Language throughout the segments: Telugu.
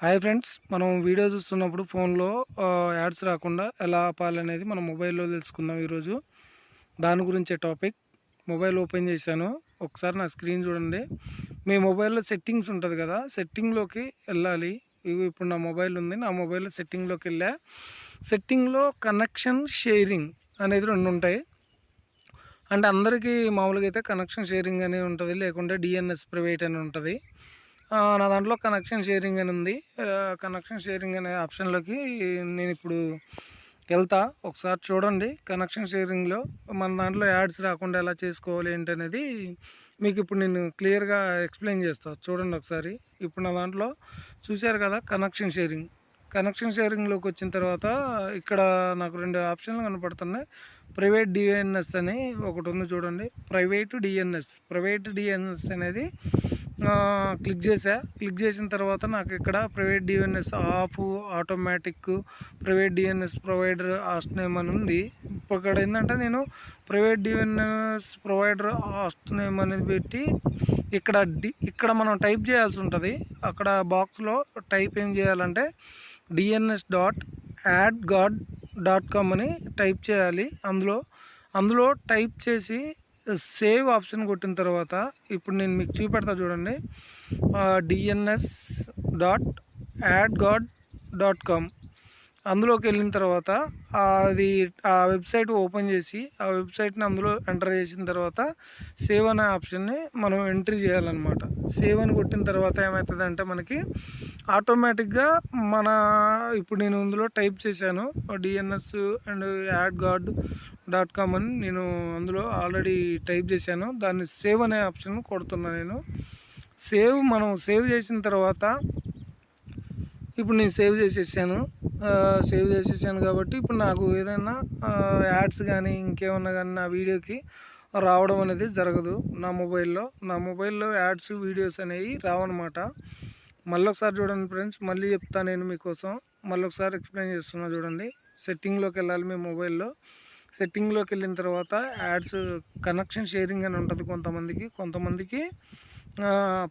హాయ్ ఫ్రెండ్స్ మనం వీడియో చూస్తున్నప్పుడు ఫోన్లో యాడ్స్ రాకుండా ఎలా ఆపాలనేది మనం మొబైల్లో తెలుసుకుందాం ఈరోజు. దాని గురించే టాపిక్ మొబైల్ ఓపెన్ చేశాను. ఒకసారి నా స్క్రీన్ చూడండి. మీ మొబైల్లో సెట్టింగ్స్ ఉంటుంది కదా సెట్టింగ్లోకి వెళ్ళాలి. ఇప్పుడు నా మొబైల్ ఉంది. నా మొబైల్లో సెట్టింగ్లోకి వెళ్ళా. సెట్టింగ్లో కనెక్షన్ షేరింగ్ అనేది రెండు ఉంటాయి. అంటే అందరికీ మామూలుగా అయితే కనెక్షన్ షేరింగ్ అని ఉంటుంది. లేకుంటే డిఎన్ఎస్ ప్రైవేట్ అని ఉంటుంది. నా దాంట్లో కనెక్షన్ షేరింగ్ అని ఉంది. కనెక్షన్ షేరింగ్ అనే ఆప్షన్లోకి నేను ఇప్పుడు వెళ్తా. ఒకసారి చూడండి కనెక్షన్ షేరింగ్లో మన దాంట్లో యాడ్స్ రాకుండా ఎలా చేసుకోవాలి ఏంటి అనేది మీకు ఇప్పుడు నేను క్లియర్గా ఎక్స్ప్లెయిన్ చేస్తాను చూడండి ఒకసారి. ఇప్పుడు నా దాంట్లో చూశారు కదా కనెక్షన్ షేరింగ్ కనెక్షన్ షేరింగ్లోకి వచ్చిన తర్వాత ఇక్కడ నాకు రెండు ఆప్షన్లు కనపడుతున్నాయి. ప్రైవేట్ డిఎన్ఎస్ అని ఒకటి ఉంది చూడండి. ప్రైవేట్ డిఎన్ఎస్ ప్రైవేట్ డిఎన్ఎస్ అనేది క్లిక్ చేసా క్లిక్ చేసిన తర్వాత నాకు ఇక్కడ private DNS off automatic private DNS provider host name అని ఉంది. ఇక్కడ ఏంటంటే నేను private DNS provider host name అనేది పెట్టి ఇక్కడ డి ఇక్కడ మనం టైప్ చేయాల్సి ఉంటుంది. అక్కడ బాక్స్లో టైప్ ఏం చేయాలంటే DNS dot ad guard dot com అని టైప్ చేయాలి. అందులో అందులో టైప్ చేసి సేవ్ ఆప్షన్ కొట్టిన తర్వాత ఇప్పుడు నేను మీకు చూపెడతా చూడండి. DNS dot ad guard dot com అందులోకి వెళ్ళిన తర్వాత అది ఆ వెబ్సైట్ ఓపెన్ చేసి ఆ వెబ్సైట్ని అందులో ఎంటర్ చేసిన తర్వాత సేవ్ అనే ఆప్షన్ని మనం ఎంట్రీ చేయాలన్నమాట. సేవ్ అని కొట్టిన తర్వాత ఏమవుతుందంటే మనకి ఆటోమేటిక్గా మన ఇప్పుడు నేను ఇందులో టైప్ చేశాను. DNS and ad guard dot com అని నేను అందులో ఆల్రెడీ టైప్ చేశాను. దాన్ని సేవ్ అనే ఆప్షన్ కొడుతున్నా నేను. సేవ్ మనం సేవ్ చేసిన తర్వాత ఇప్పుడు నేను సేవ్ చేసేసాను. సేవ్ చేసేసాను కాబట్టి ఇప్పుడు నాకు ఏదైనా యాడ్స్ కానీ ఇంకేమన్నా కానీ నా వీడియోకి రావడం అనేది జరగదు నా మొబైల్లో. నా మొబైల్లో యాడ్స్ వీడియోస్ అనేవి రావన్నమాట. మళ్ళీ ఒకసారి చూడండి ఫ్రెండ్స్ మళ్ళీ చెప్తాను నేను మీకోసం. మళ్ళీ ఒకసారి ఎక్స్ప్లెయిన్ చేస్తున్నా చూడండి. సెట్టింగ్లోకి వెళ్ళాలి మీ మొబైల్లో. సెట్టింగ్లోకి వెళ్ళిన తర్వాత యాడ్స్ కనెక్షన్ షేరింగ్ అని ఉంటుంది కొంతమందికి. కొంతమందికి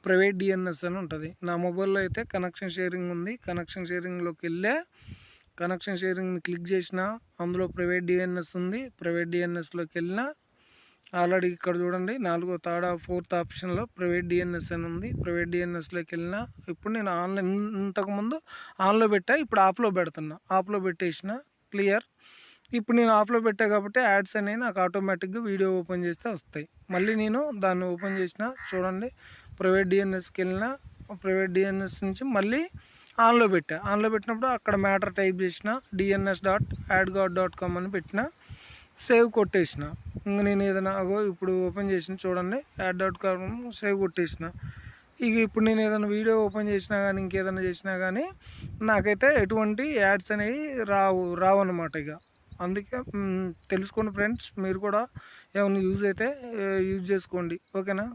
ప్రైవేట్ డిఎన్ఎస్ అని ఉంటుంది. నా మొబైల్లో అయితే కనెక్షన్ షేరింగ్ ఉంది. కనెక్షన్ షేరింగ్లోకి వెళ్ళే కనెక్షన్ షేరింగ్ని క్లిక్ చేసిన అందులో ప్రైవేట్ డిఎన్ఎస్ ఉంది. ప్రైవేట్ డిఎన్ఎస్లోకి వెళ్ళిన ఆల్రెడీ ఇక్కడ చూడండి నాలుగో థర్డ్ ఫోర్త్ ఆప్షన్లో ప్రైవేట్ డిఎన్ఎస్ అని ఉంది. ప్రైవేట్ డిఎన్ఎస్లోకి వెళ్ళినా ఇప్పుడు నేను ఆన్లైన్ ఇంతకుముందు ఆన్లో పెట్టా ఇప్పుడు ఆఫ్లో పెడుతున్నా. ఆఫ్లో పెట్టేసిన క్లియర్. ఇప్పుడు నేను ఆఫ్లో పెట్టా కాబట్టి యాడ్స్ అనేవి నాకు ఆటోమేటిక్గా వీడియో ఓపెన్ చేస్తే వస్తాయి. మళ్ళీ నేను దాన్ని ఓపెన్ చేసిన చూడండి. ప్రైవేట్ డిఎన్ఎస్కి వెళ్ళిన ప్రైవేట్ డిఎన్ఎస్ నుంచి మళ్ళీ ఆన్లో పెట్టా. ఆన్లో పెట్టినప్పుడు అక్కడ మ్యాటర్ టైప్ చేసిన DNS dot ad guard dot com అని పెట్టిన సేవ్ కొట్టేసిన. ఇంక నేను ఏదైనా అగో ఇప్పుడు ఓపెన్ చేసిన చూడండి. యాడ్ డాట్ కామ్ సేవ్ కొట్టేసిన. ఇక ఇప్పుడు నేను ఏదైనా వీడియో ఓపెన్ చేసినా కానీ ఇంకేదైనా చేసినా కానీ నాకైతే ఎటువంటి యాడ్స్ అనేవి రావు రావు అనమాట ఇక. అందుకే తెలుసుకోండి ఫ్రెండ్స్ మీరు కూడా ఏమైనా యూజ్ అయితే యూజ్ చేసుకోండి. ఓకేనా?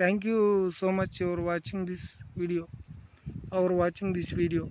Thank you so much ever watching this video our watching this video